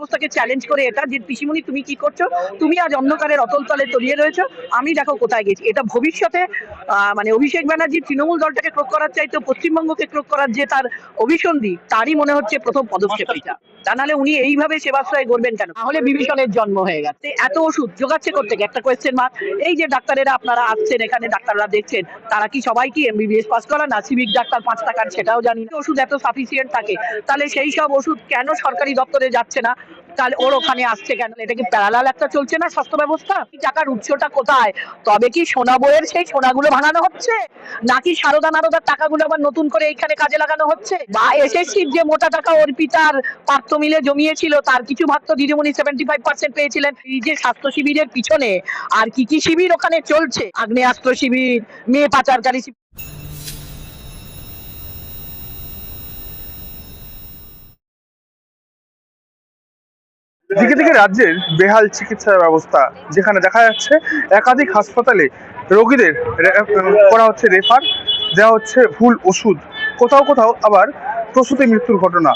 ব্যবস্থাকে চ্যালেঞ্জ করে এটা যে পিসিমণি তুমি কি করছ? তুমি আজ অন্ধকারের অতল তলে তলিয়ে রয়েছো। আমি দেখো কোথায় গেছি। এটা ভবিষ্যতে মানে অভিষেক ব্যানার্জি তৃণমূল দলটাকে ক্রোক করার চাইতে পশ্চিমবঙ্গকে ক্রোক করার যে তার অভিসন্ধি তারই মনে হচ্ছে প্রথম পদক্ষেপ এটা। তা নাহলে উনি এইভাবে সেবাশ্রয় করবেন কেন? তাহলে বিভীষণের জন্ম হয়ে গেছে। এত ওষুধ জোগাচ্ছে করতে একটা কোয়েশ্চেন মার্ক এই যে ডাক্তারেরা আপনারা আসছেন এখানে ডাক্তাররা দেখছেন তারা কি সবাই কি এমবিবিএস পাস করা না সিভিক ডাক্তার পাঁচ টাকার? সেটাও জানি ওষুধ এত সাফিসিয়েন্ট থাকে। তাহলে সেই সব ওষুধ কেন সরকারি দপ্তরে যাচ্ছে না? তাহলে ওর ওখানে আসছে কেন? এটা কি প্যারালাল একটা চলছে না স্বাস্থ্য ব্যবস্থা? টাকার উৎসটা কোথায়? তবে কি সোনা বইয়ের সেই সোনাগুলো ভাঙানো হচ্ছে? নাকি সারদা নারদার টাকাগুলো আবার নতুন করে এখানে কাজে লাগানো হচ্ছে? বা এসএসসির যে মোটা টাকা অর্পিতার পার্থ মিলে জমিয়েছিল, তার কিছু ভাগ তো দিদিমণি সেভেন্টি ফাইভ পার্সেন্ট পেয়েছিলেন। এই যে স্বাস্থ্য শিবিরের পিছনে, আর কি কি শিবির ওখানে চলছে? আগ্নেয়াস্ত্র শিবির, মেয়ে পাচারকারী শিবির। দিকে দিকে রাজ্যের বেহাল চিকিৎসা ব্যবস্থা, যেখানে দেখা যাচ্ছে একাধিক হাসপাতালে রোগীদের করা হচ্ছে রেফার দেওয়া হচ্ছে ভুল ওষুধ। কোথাও কোথাও আবার প্রসূতি মৃত্যুর ঘটনা।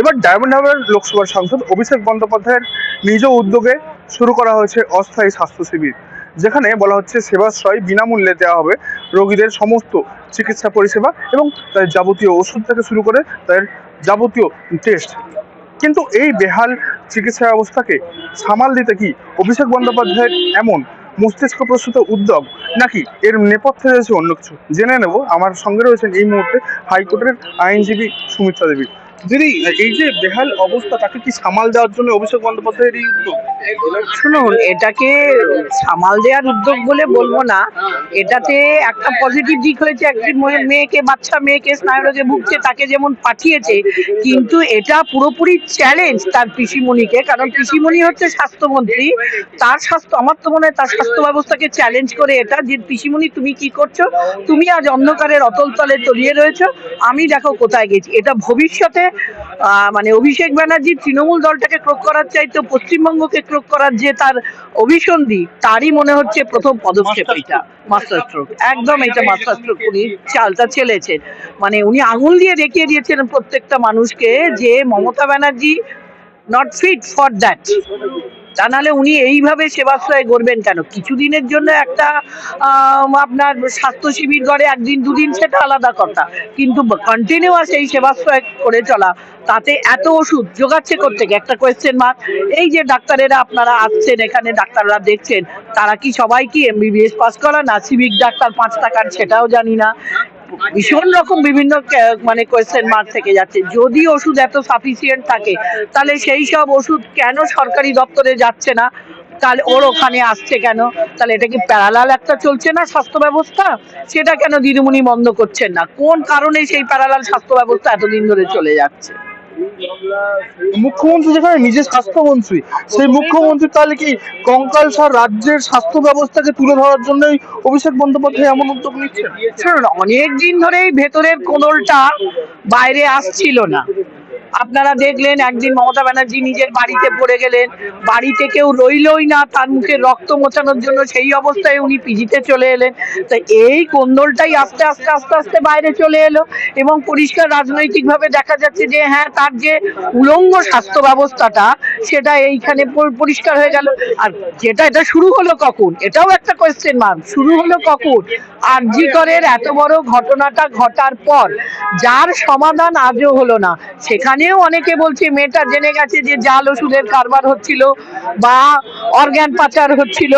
এবার ডায়মন্ড হারবার লোকসভার সাংসদ অভিষেক বন্দ্যোপাধ্যায়ের নিজ উদ্যোগে শুরু করা হয়েছে অস্থায়ী স্বাস্থ্য শিবির, যেখানে বলা হচ্ছে সেবাশ্রয় বিনামূল্যে দেওয়া হবে রোগীদের সমস্ত চিকিৎসা পরিষেবা এবং তাদের যাবতীয় ওষুধ থেকে শুরু করে তাদের যাবতীয় টেস্ট। কিন্তু এই বেহাল চিকিৎসা ব্যবস্থাকে সামাল দিতে কি অভিষেক বন্দ্যোপাধ্যায়ের এমন মস্তিষ্ক প্রসূত উদ্যোগ? নাকি এর নেপথ্যে রয়েছে অন্য কিছু? জেনে নেব। আমার সঙ্গে রয়েছেন এই মুহূর্তে হাইকোর্টের আইনজীবী সুমিত্রা দেবী। দিদি, এই যে বেহাল অবস্থা, তাকে কি সামাল দেওয়ার জন্য অভিষেক বন্দ্যোপাধ্যায়ের এই উদ্যোগ? শুনুন, এটাকে সামাল দেওয়ার উদ্যোগ বলে বলব না। এটাতে একটা পজিটিভ দিক হয়েছে একটি মেয়ে- মেয়েকে, বাচ্চা মেয়েকে স্নায়ুরোগে ভুগছে, তাকে যেমন পাঠিয়েছে, কিন্তু এটা পুরোপুরি চ্যালেঞ্জ তার পিসিমণিকে, কারণ পিসিমণি হচ্ছে স্বাস্থ্যমন্ত্রী। তার স্বাস্থ্য আমার তো মনে হয় তার স্বাস্থ্য ব্যবস্থাকে চ্যালেঞ্জ করে এটা, যে পিসিমণি, তুমি কি করছ? তুমি আজ অন্ধকারের অতল তলে তলিয়ে রয়েছো, আমি দেখো কোথায় গেছি। এটা ভবিষ্যতে মানে অভিষেক ব্যানার্জি তৃণমূল দলটাকে ক্রোক করার চাইতে পশ্চিমবঙ্গকে ক্রোক করার যে তার অভিসন্ধি তারই মনে হচ্ছে প্রথম পদক্ষেপ এটা। মাস্টার স্ট্রোক একদম এটা মাস্টার স্ট্রোক উনি চালটা চেলেছেন মানে উনি আঙুল দিয়ে দেখিয়ে দিয়েছেন প্রত্যেকটা মানুষকে যে Mamata Banerjee not fit for that তা নাহলে উনি এইভাবে সেবাশ্রয় করবেন কেন? কিছুদিনের জন্য একটা আপনার স্বাস্থ্য শিবির করে একদিন, দুদিন সেটা আলাদা কথা। কিন্তু কন্টিনিউয়াস এই সেবাশ্রয় করে চলা, তাতে এত ওষুধ জোগাচ্ছে করতে একটা কোয়েশ্চেন মার্ক এই যে ডাক্তারেরা আপনারা আসছেন এখানে, ডাক্তাররা দেখছেন, তারা কি সবাই কি এমবিবিএস পাস করা না সিভিক ডাক্তার পাঁচ টাকার সেটাও জানি না। ভীষণ রকম বিভিন্ন মানে কোয়েশ্চেন মার্ক থেকে যাচ্ছে। যদি ওষুধ এত সাফিসিয়েন্ট থাকে, তাহলে সেই সব ওষুধ কেন সরকারি দপ্তরে যাচ্ছে না? তাহলে ওর ওখানে আসছে কেন? তাহলে এটা কি প্যারালাল একটা চলছে না স্বাস্থ্য ব্যবস্থা? সেটা কেন দিদিমণি বন্ধ করছেন না? কোন কারণে সেই প্যারালাল স্বাস্থ্য ব্যবস্থা এতদিন ধরে চলে যাচ্ছে? মুখ্যমন্ত্রী যেখানে নিজের স্বাস্থ্যমন্ত্রী সেই মুখ্যমন্ত্রী তাহলে কি কঙ্কালসার রাজ্যের স্বাস্থ্য ব্যবস্থাকে তুলে ধরার জন্যই অভিষেক বন্দ্যোপাধ্যায় এমন উদ্যোগ নিচ্ছেন? শুনুন অনেক দিন ধরেই ভেতরের কোদলটা বাইরে আসছিল না। আপনারা দেখলেন একদিন মমতা ব্যানার্জি নিজের বাড়িতে পড়ে গেলেন। বাড়িতে কেউ রইলই না, তার মুখে রক্ত মোছানোর জন্য সেই অবস্থায় উনি পিজিতে চলে এলেন। তো এই কোন্দলটাই আস্তে আস্তে আস্তে আস্তে বাইরে চলে এলো এবং পরিষ্কার রাজনৈতিকভাবে দেখা যাচ্ছে যে হ্যাঁ তার যে উলঙ্গ স্বাস্থ্য ব্যবস্থাটা সেটা এইখানে পরিষ্কার হয়ে গেল। আর যেটা এটা শুরু হলো কখন? এটাও একটা কোয়েশ্চেন মার্ক শুরু হলো কখন? আরজি করের এত বড় ঘটনাটা ঘটার পর যার সমাধান আজও হলো না। সেখানেও অনেকে বলছে, মেয়েটা জেনে গেছে যে জাল ওষুধের কারবার হচ্ছিল বা অর্গ্যান পাচার হচ্ছিল।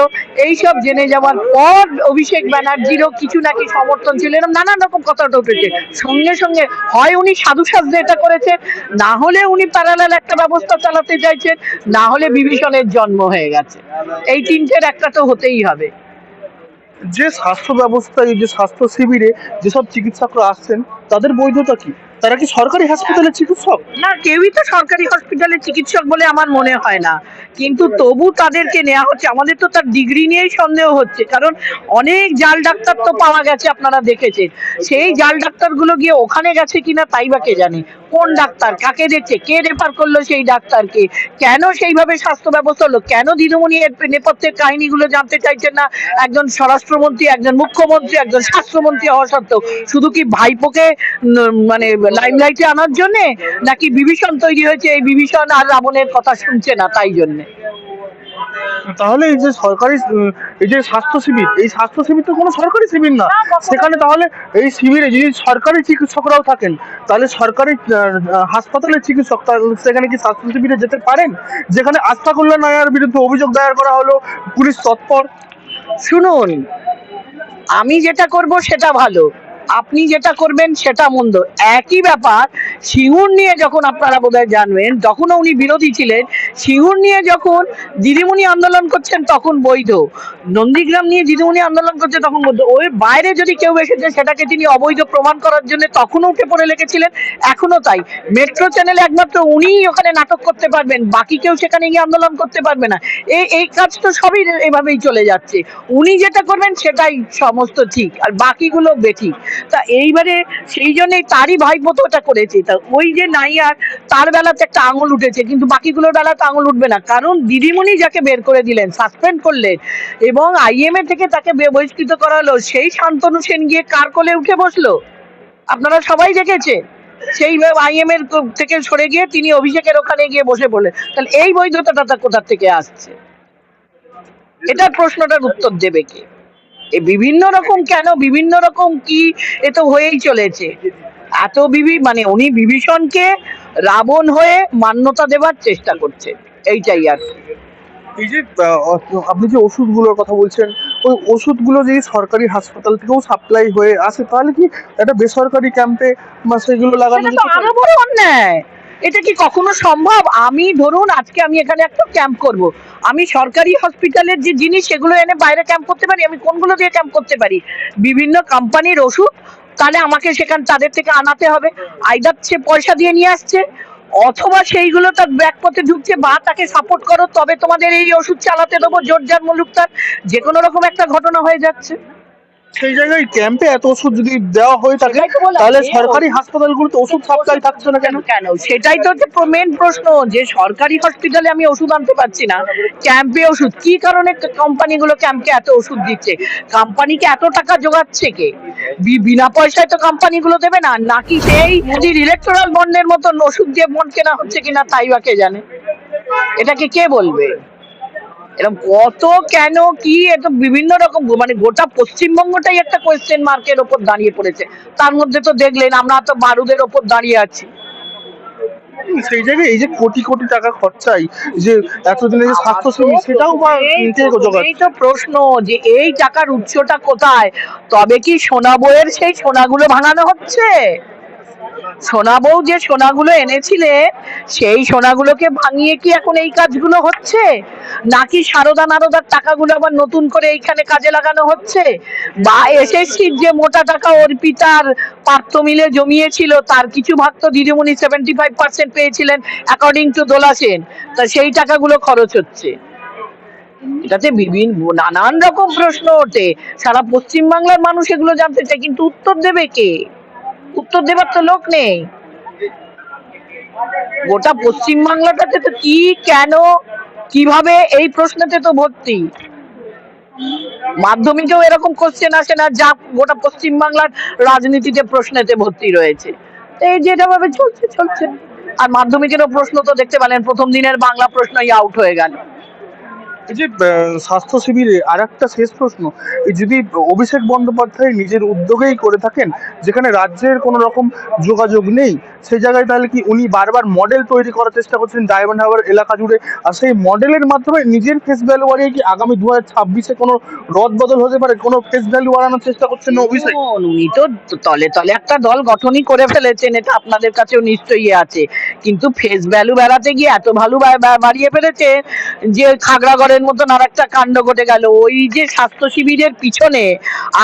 এইসব জেনে যাওয়ার পর অভিষেক ব্যানার্জিরও কিছু নাকি সমর্থন ছিল। এরকম নানান রকম কথাটা উঠেছে। সঙ্গে সঙ্গে হয় উনি সাধু সাজতে এটা করেছেন না হলে উনি প্যারালাল একটা ব্যবস্থা চালাতে চাইছেন না হলে বিভীষণের জন্ম হয়ে গেছে। এই তিনটের একটা তো হতেই হবে। যে স্বাস্থ্য ব্যবস্থা এই যে স্বাস্থ্য শিবিরে যেসব চিকিৎসকরা আসছেন তাদের বৈধতা কি? তারা কি সরকারি হাসপাতালের চিকিৎসক? না কেউই তো সরকারি হসপিটালে চিকিৎসক বলে আমার মনে হয় না। কিন্তু তবু তাদেরকে নেওয়া হচ্ছে। আমাদের তো তার ডিগ্রি নিয়েই সন্দেহ হচ্ছে। কারণ অনেক জাল ডাক্তার তো পাওয়া গেছে আপনারা দেখেছেন। সেই জাল ডাক্তারগুলো গিয়ে ওখানে গেছে কিনা তাই বা কে জানে? কোন ডাক্তার? কাকে দেখছে? কে রেফার করল সেই ডাক্তারকে? কেন সেইভাবে স্বাস্থ্য ব্যবস্থা হলো? কেন দিদিমণি এর নেপথ্যের কাহিনীগুলো জানতে চাইছেন না? একজন স্বরাষ্ট্রমন্ত্রী, একজন মুখ্যমন্ত্রী, একজন স্বাস্থ্যমন্ত্রী হওয়া সত্ত্বেও। শুধু কি ভাইপোকে মানে লাইমলাইটে আনার জন্যে? নাকি বিভীষণ তৈরি হয়েছে? এই বিভীষণ আর রাবণের কথা শুনছে না, তাই জন্যে। তাহলে এই যে সরকারি এই যে স্বাস্থ্য শিবির এই স্বাস্থ্য শিবির তো কোনো সরকারি শিবির না। সেখানে তাহলে এই শিবিরে যদি সরকারি চিকিৎসকরাও থাকেন তাহলে সরকারি হাসপাতালের চিকিৎসক সেখানে কি স্বাস্থ্য শিবিরে যেতে পারেন? যেখানে আস্থা কল্যাণ নায়ার বিরুদ্ধে অভিযোগ দায়ের করা হলো পুলিশ তৎপর। শুনুন আমি যেটা করব সেটা ভালো। আপনি যেটা করবেন সেটা মন্দ। একই ব্যাপার, সিঙ্গুর নিয়ে যখন আপনারা বোধহয় জানবেন, তখনও উনি বিরোধী ছিলেন। সিঙ্গুর নিয়ে যখন দিদিমণি আন্দোলন করছেন, তখন বৈধ। নন্দীগ্রাম নিয়ে দিদিমণি আন্দোলন করছে, তখন বৈধ। ওই বাইরে যদি কেউ এসেছে, সেটাকে তিনি অবৈধ প্রমাণ করার জন্য তখনও উঠে পড়ে লেগেছিলেন এখনও তাই। মেট্রো চ্যানেলে একমাত্র উনিই ওখানে নাটক করতে পারবেন, বাকি কেউ সেখানে গিয়ে আন্দোলন করতে পারবে না। এই এই কাজ তো সবই এভাবেই চলে যাচ্ছে। উনি যেটা করবেন, সেটাই সমস্ত ঠিক, আর বাকিগুলো বেঠিক। তা এইবারে সেই জন্যই তারই ভাইপোতো ওটা করেছে। তা ওই যে নাইয়ার তার বেলাতে একটা আঙুল উঠেছে, কিন্তু বাকিগুলোর বেলাতে আঙুল উঠবে না। কারণ দিদিমণি যাকে বের করে দিলেন, সাসপেন্ড করলেন এবং আইএমএ থেকে তাকে বহিষ্কৃত করা হলো সেই শান্তনু সেন গিয়ে কার কোলে উঠে বসল? আপনারা সবাই দেখেছে? সেই আইএম এর থেকে সরে গিয়ে তিনি অভিষেকের ওখানে গিয়ে বসে পড়লেন। তাহলে এই বৈধতাটা তা কোথা থেকে আসছে? এটার প্রশ্নটার উত্তর দেবে কে? বিভিন্ন রকম কেন বিভিন্ন রকম কি এ তো হয়েই চলেছে এত বিবি মানে উনি বিভীষণকে রাবণ হয়ে মান্যতা দেবার চেষ্টা করছে এইটাই আর। এই যে আপনি যে ওষুধগুলোর কথা বলছেন ওই ওষুধগুলো যদি সরকারি হাসপাতাল থেকেও সাপ্লাই হয়ে আসে তাহলে কি একটা বেসরকারি ক্যাম্পে বা সেগুলো লাগানো? আরও বড় অন্যায় এটা কি কখনো সম্ভব? আমি, ধরুন, আজকে আমি এখানে একটা ক্যাম্প করব। আমি সরকারি হসপিটালের যে জিনিস, সেগুলো এনে বাইরে ক্যাম্প করতে পারি? আমি কোনগুলো দিয়ে ক্যাম্প করতে পারি? বিভিন্ন কোম্পানির ওষুধ, তাহলে আমাকে সেখান, তাদের থেকে আনাতে হবে। আইদার সে পয়সা দিয়ে নিয়ে আসছে। অথবা সেইগুলো তার ব্যাক পথে ঢুকছে, বা তাকে সাপোর্ট করো, তবে তোমাদের এই ওষুধ চালাতে দেবো, জোরজার মুলুক তার যে কোনো রকম একটা ঘটনা হয়ে যাচ্ছে। সেই জায়গায় ক্যাম্পে এত ওষুধ যদি দেওয়া হয়ে থাকে তাহলে সরকারি হাসপাতালগুলোতে ওষুধ সাপ্লাই থাকছে না কেন? কেন? সেটাই তো হচ্ছে মেন প্রশ্ন যে সরকারি হসপিটালে আমি ওষুধ আনতে পারছি না। ক্যাম্পে ওষুধ কি কারণে কোম্পানিগুলো ক্যাম্পে এত ওষুধ দিচ্ছে? কোম্পানিকে এত টাকা জোগাচ্ছে কে? বিনা পয়সায় তো কোম্পানিগুলো দেবে না নাকি সেই মোদির ইলেকট্রাল বন্ডের মতন ওষুধ দিয়ে বন্ড কেনা হচ্ছে কিনা তাই বা কে জানে? এটাকে কে বলবে? এরকম কত কেন কি এটা বিভিন্ন রকম মানে গোটা পশ্চিমবঙ্গটাই একটা কোয়েশ্চেন মার্কের ওপর দাঁড়িয়ে পড়েছে। তার মধ্যে তো দেখলেন আমরা তো বারুদের ওপর দাঁড়িয়ে আছি। সেই জায়গায় এই যে কোটি কোটি টাকা খরচাই যে এতদিনে যে সেটাও বা এই তো প্রশ্ন যে এই টাকার উৎসটা কোথায়? তবে কি সোনা বইয়ের সেই সোনাগুলো ভাঙানো হচ্ছে? সোনা বউ যে সোনাগুলো এনেছিলে, সেই সোনাগুলোকে ভাঙিয়ে কি এখন এই কাজগুলো হচ্ছে? নাকি সারদা নারদার টাকাগুলো আবার নতুন করে এইখানে কাজে লাগানো হচ্ছে? বা এসএসসির যে মোটা টাকা অর্পিতার পাত্র মিলে জমিয়েছিল, তার কিছু ভাগ তো দিদিমণি সেভেন্টি ফাইভ পার্সেন্ট পেয়েছিলেন অ্যাকর্ডিং টু দোলা সেন। তা সেই টাকাগুলো খরচ হচ্ছে। এটাতে বিভিন্ন নানান রকম প্রশ্ন ওঠে। সারা পশ্চিম বাংলার মানুষ এগুলো জানতে চায়, কিন্তু উত্তর দেবে কে? উত্তর দেবার তো লোক নেই। গোটা পশ্চিম বাংলাটাতে তো কি, কেন, কীভাবে এই প্রশ্নতে তো ভর্তি? মাধ্যমিকেও এরকম কোশ্চেন আসে না, যা গোটা পশ্চিম বাংলার রাজনীতিতে প্রশ্নেতে ভর্তি রয়েছে। এই যেটা ভাবে চলছে চলছে। আর মাধ্যমিকেরও প্রশ্ন তো দেখতে পেলেন, প্রথম দিনের বাংলা প্রশ্নই আউট হয়ে গেল। এই যে স্বাস্থ্য শিবিরে আর একটা শেষ প্রশ্ন যদি অভিষেক বন্দ্যোপাধ্যায় নিজের উদ্যোগেই করে থাকেন, যেখানে রাজ্যের কোনো রকম যোগাযোগ নেই সেই জায়গায় তাহলে কি উনি বারবার মডেল তৈরি করার চেষ্টা করছেন ডায়মন্ড হারবার এলাকা জুড়ে? আর সেই মডেলের মাধ্যমে নিজের ফেস ভ্যালু বাড়িয়ে কি আগামী দু হাজার ছাব্বিশে কোনো রদ বদল হতে পারে? কোনো ফেস ভ্যালু বাড়ানোর চেষ্টা করছেন অভিষেক? উনি তো তলে তলে একটা দল গঠনই করে ফেলেছেন, এটা আপনাদের কাছেও নিশ্চয়ই আছে। কিন্তু ফেস ভ্যালু বেড়াতে গিয়ে এত ভালো বাড়িয়ে ফেলেছে যে খাগড়াগড়ের মতন আর একটা কাণ্ড ঘটে গেল। ওই যে স্বাস্থ্য শিবিরের পিছনে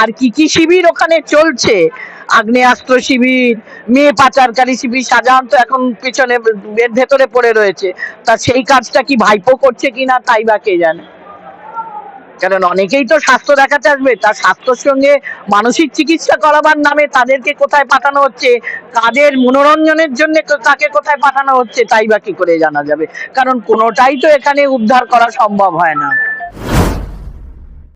আর কি কি শিবির ওখানে চলছে? আগ্নেয়াস্ত্র শিবির, মেয়ে পাচারকারী শিবির সাধারণত এখন পিছনে ভেতরে পড়ে রয়েছে। তা সেই কাজটা কি ভাইপো করছে কিনা, তাই বা কে জানে? কারণ অনেকেই তো স্বাস্থ্য দেখাতে আসবে, তার স্বাস্থ্যর সঙ্গে মানসিক চিকিৎসা করাবার নামে তাদেরকে কোথায় পাঠানো হচ্ছে কাদের মনোরঞ্জনের জন্য তাকে কোথায় পাঠানো হচ্ছে, তাই বা কি করে জানা যাবে? কারণ কোনোটাই তো এখানে উদ্ধার করা সম্ভব হয় না।